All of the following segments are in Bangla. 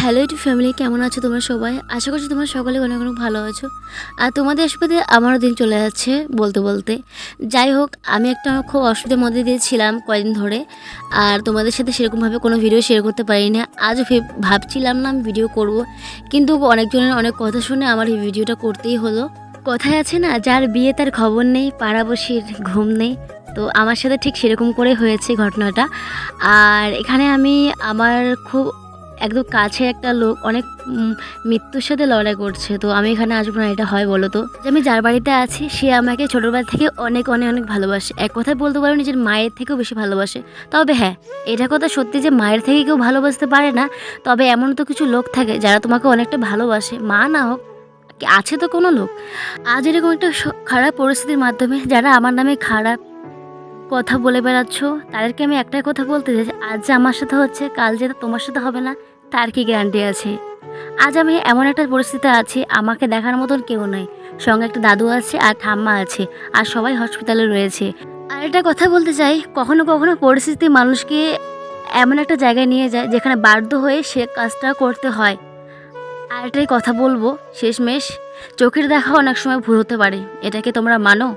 হ্যালো টু ফ্যামিলি, কেমন আছো তোমরা সবাই? আশা করছি তোমরা সকলে অনেক অনেক ভালো আছো। আর তোমাদের আশীর্বাদে আমারও দিন চলে যাচ্ছে বলতে বলতে। যাই হোক, আমি একটা খুব অসুবিধার মধ্যে দিয়ে ছিলাম কয়েকদিন ধরে, আর তোমাদের সাথে সেরকমভাবে কোনো ভিডিও শেয়ার করতে পারি না আজও ভেব- ভাবছিলাম না আমি ভিডিও করব, কিন্তু অনেকজনের অনেক কথা শুনে আমার এই ভিডিওটা করতেই হলো। কথায় আছে না, যার বিয়ে তার খবর নেই পাড়াবসির ঘুম নেই। তো আমার সাথে ঠিক সেরকম করে হয়েছে ঘটনাটা। আর এখানে আমি আমার খুব একদম কাছে একটা লোক অনেক মৃত্যুর সাথে লড়াই করছে। তো আমি এখানে আসব না, এটা হয় বলো তো? যে আমি যার বাড়িতে আছি, সে আমাকে ছোটোবেলা থেকে অনেক অনেক অনেক ভালোবাসে। এক কথায় বলতে পারো নিজের মায়ের থেকেও বেশি ভালোবাসে। তবে হ্যাঁ এটা কথা সত্যি যে মায়ের থেকে কেউ ভালোবাসতে পারে না, তবে এমন তো কিছু লোক থাকে যারা তোমাকে অনেকটা ভালোবাসে। মা না হোক আছে তো কোনো লোক? আজ এরকম একটা খারাপ পরিস্থিতির মাধ্যমে যারা আমার নামে খারাপ কথা বলে বেড়াচ্ছ, তাদেরকে আমি একটাই কথা বলতে চাই আজ যে আমার সাথে হচ্ছে, কাল যে তোমার সাথে হবে না তার কি গ্যারান্টি আছে? আজ আমি এমন একটা পরিস্থিতিতে আছি, আমাকে দেখার মতন কেউ নাই। সঙ্গে একটা দাদু আছে আর ঠাম্মা আছে, আর সবাই হসপিটালে রয়েছে। আর একটা কথা বলতে চাই, কখনো কখনো পরিস্থিতি মানুষকে এমন একটা জায়গায় নিয়ে যায়, যেখানে বাধ্য হয়ে সে কাজটা করতে হয়। আর এটাই কথা বলব, শেষমেশ, চোখের দেখা অনেক সময় ভুল হতে পারে। এটাকে তোমরা মানো?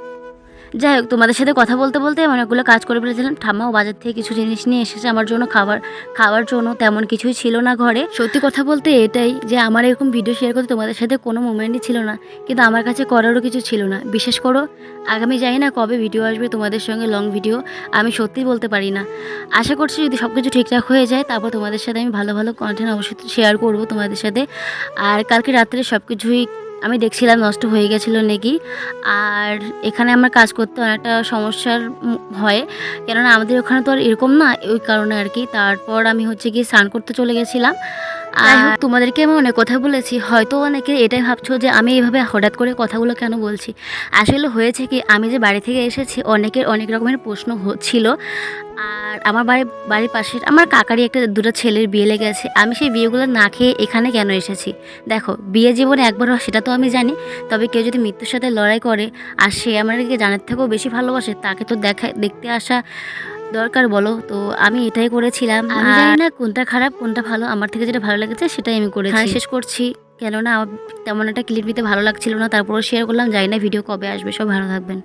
যাই হোক, তোমাদের সাথে কথা বলতে বলতে আমি অনেকগুলো কাজ করে ফেলেছিলাম। ঠাম্মাও বাজার থেকে কিছু জিনিস নিয়ে এসেছে, আমার জন্য খাবার, খাওয়ার জন্য তেমন কিছুই ছিল না ঘরে। সত্যি কথা বলতে এটাই যে আমার এরকম ভিডিও শেয়ার করতে তোমাদের সাথে কোনো মোমেন্টই ছিল না, কিন্তু আমার কাছে করারও কিছু ছিল না। বিশেষ করো, আগামী জানি না কবে ভিডিও আসবে তোমাদের সঙ্গে লং ভিডিও আমি সত্যিই বলতে পারি না। আশা করছি যদি সব কিছু ঠিকঠাক হয়ে যায়, তারপর তোমাদের সাথে আমি ভালো ভালো কন্টেন্ট অবশ্যই শেয়ার করব তোমাদের সাথে। আর কালকে রাত্রে সব কিছুই আমি দেখছিলাম নষ্ট হয়ে গেছিল নাকি। আর এখানে আমার কাজ করতে অনেকটা সমস্যার হয় কেননা আমাদের ওখানে তো আর এরকম না ওই কারণে আর কি। তারপর আমি হচ্ছে গিয়ে স্নান করতে চলে গেছিলাম। আর তোমাদেরকে আমি অনেক কথা বলেছি হয়তো অনেকে এটাই ভাবছ যে আমি এইভাবে হঠাৎ করে কথাগুলো কেন বলছি? আসলে হয়েছে কি আমি যে বাড়ি থেকে এসেছি অনেকের অনেক রকমের প্রশ্ন ছিল আর আমার বাড়ি বাড়ির পাশের আমার কাকারই একটা দুটো ছেলের বিয়ে লেগে আছে। আমি সেই বিয়েগুলো না খেয়ে এখানে কেন এসেছি? দেখো বিয়ে জীবনে একবার হয় সেটা তো আমি জানি। তবে কেউ যদি মৃত্যুর সাথে লড়াই করে আর সে আমাদেরকে জানার থেকেও বেশি ভালোবাসে তাকে তো দেখা দেখতে আসা দরকার বলো। তো আমি এটাই করেছিলাম। আমি জানি না কোনটা খারাপ কোনটা ভালো। আমার থেকে যেটা ভালো লেগেছে সেটাই আমি করেছি। হ্যাঁ, শেষ করছি। কেননা তেমন একটা ক্লিপ নিতে ভালো লাগছিল না তারপরে শেয়ার করলাম। জানি না ভিডিও কবে আসবে সব ভালো থাকবেন।